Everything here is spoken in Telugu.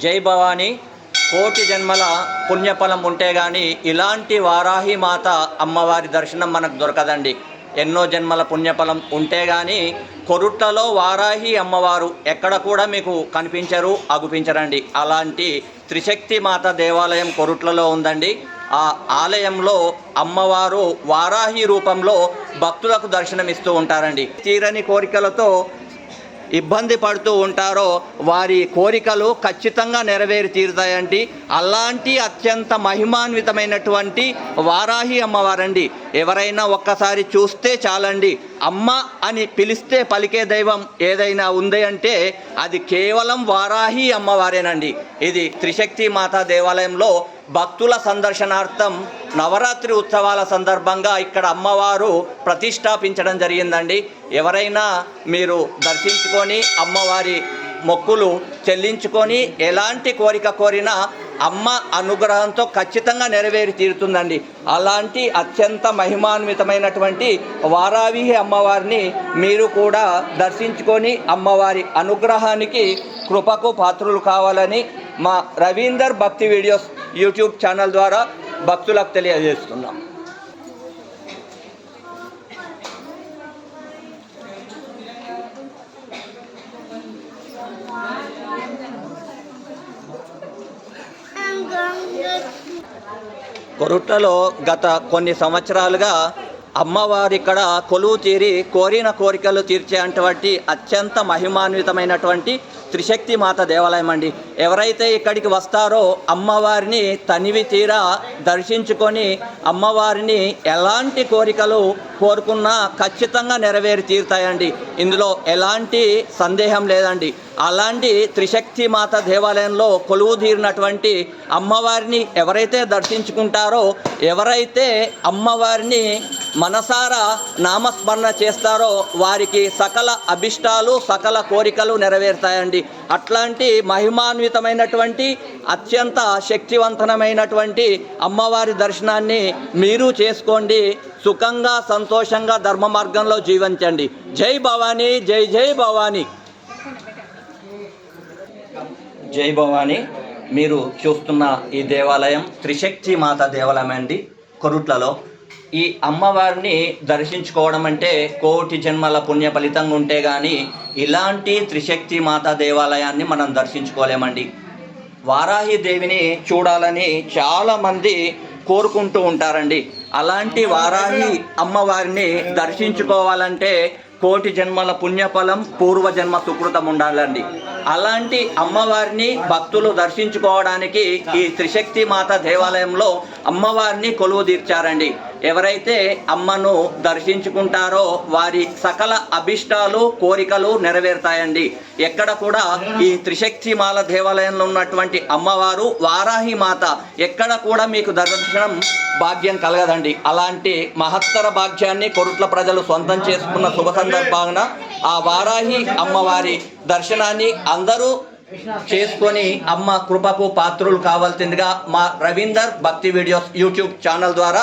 जय भवानी। కోటి జన్మల పుణ్యఫలం ఉంటే కానీ ఇలాంటి వారాహి మాత అమ్మవారి దర్శనం మనకు దొరకదండి. ఎన్నో జన్మల పుణ్యఫలం ఉంటే కానీ కొరుట్లలో వారాహి అమ్మవారు ఎక్కడ కూడా మీకు కనిపించరు అగుపించరండి అలాంటి త్రిశక్తి మాత దేవాలయం కొరుట్లలో ఉందండి. ఆ ఆలయంలో అమ్మవారు వారాహి రూపంలో భక్తులకు దర్శనమిస్తూ ఉంటారండి. తీరని కోరికలతో ఇబ్బంది పడుతూ ఉంటారో వారి కోరికలు ఖచ్చితంగా నెరవేరి తీరుతాయండి. అలాంటి అత్యంత మహిమాన్వితమైనటువంటి వారాహి అమ్మవారండి. ఎవరైనా ఒక్కసారి చూస్తే చాలండి అమ్మ అని పిలిస్తే పలికే దైవం ఏదైనా ఉంది అంటే అది కేవలం వారాహి అమ్మవారేనండి. ఇది త్రిశక్తి మాతా దేవాలయంలో భక్తుల సందర్శనార్థం నవరాత్రి ఉత్సవాల సందర్భంగా ఇక్కడ అమ్మవారు ప్రతిష్టాపించడం జరిగిందండి. ఎవరైనా మీరు దర్శించుకొని అమ్మవారి మొక్కులు చెల్లించుకొని ఎలాంటి కోరిక కోరినా అమ్మ అనుగ్రహంతో ఖచ్చితంగా నెరవేరి తీరుతుందండి. అలాంటి అత్యంత మహిమాన్వితమైనటువంటి వారావిహి అమ్మవారిని మీరు కూడా దర్శించుకొని అమ్మవారి అనుగ్రహానికి కృపకు పాత్రులు కావాలని మా రవీందర్ భక్తి వీడియోస్ యూట్యూబ్ ఛానల్ ద్వారా భక్తులకు తెలియజేస్తున్నాం. కొరుట్లలో గత కొన్ని సంవత్సరాలుగా అమ్మవారు ఇక్కడ కొలువు తీరి కోరిన కోరికలు తీర్చేటువంటి అత్యంత మహిమాన్వితమైనటువంటి త్రిశక్తి మాత దేవాలయం అండి. ఎవరైతే ఇక్కడికి వస్తారో అమ్మవారిని తనివి తీరా దర్శించుకొని అమ్మవారిని ఎలాంటి కోరికలు కోరుకున్నా ఖచ్చితంగా నెరవేరి తీరుతాయండి. ఇందులో ఎలాంటి సందేహం లేదండి. అలాంటి త్రిశక్తి మాత దేవాలయంలో కొలువు తీరినటువంటి అమ్మవారిని ఎవరైతే దర్శించుకుంటారో ఎవరైతే అమ్మవారిని మనసారా నామస్మరణ చేస్తారో వారికి సకల అభిష్టాలు సకల కోరికలు నెరవేరుతాయండి. అట్లాంటి మహిమాన్వితమైనటువంటి అత్యంత శక్తివంతమైనటువంటి అమ్మవారి దర్శనాన్ని మీరు చేసుకోండి. సుఖంగా సంతోషంగా ధర్మ మార్గంలో జీవించండి. జై భవానీ జై జై భవానీ. జై భవానీ. మీరు చూస్తున్న ఈ దేవాలయం త్రిశక్తి మాత దేవాలయం అండి. కొరుట్లలో ఈ అమ్మవారిని దర్శించుకోవడం అంటే కోటి జన్మల పుణ్య ఫలితంగా ఉంటే కానీ ఇలాంటి త్రిశక్తి మాతా దేవాలయాన్ని మనం దర్శించుకోలేమండి. వారాహి దేవిని చూడాలని చాలామంది కోరుకుంటూ ఉంటారండి. అలాంటి వారాహి అమ్మవారిని దర్శించుకోవాలంటే కోటి జన్మల పుణ్యఫలం పూర్వజన్మ సుకృతం ఉండాలండి. అలాంటి అమ్మవారిని భక్తులు దర్శించుకోవడానికి ఈ త్రిశక్తి మాత దేవాలయంలో అమ్మవారిని కొలువు తీర్చారండి. ఎవరైతే అమ్మను దర్శించుకుంటారో వారి సకల అభిష్టాలు కోరికలు నెరవేరుతాయండి. ఎక్కడ కూడా ఈ త్రిశక్తి మాల దేవాలయంలో ఉన్నటువంటి అమ్మవారు వారాహి మాత ఎక్కడ కూడా మీకు దర్శనం భాగ్యం కలగదండి. అలాంటి మహత్తర భాగ్యాన్ని కొరుట్ల ప్రజలు సొంతం చేసుకున్న శుభ సందర్భాన ఆ వారాహి అమ్మవారి దర్శనాన్ని అందరూ చేసుకొని అమ్మ కృపకు పాత్రులు కావాల్సిందిగా మా రవీందర్ భక్తి వీడియోస్ యూట్యూబ్ ఛానల్ ద్వారా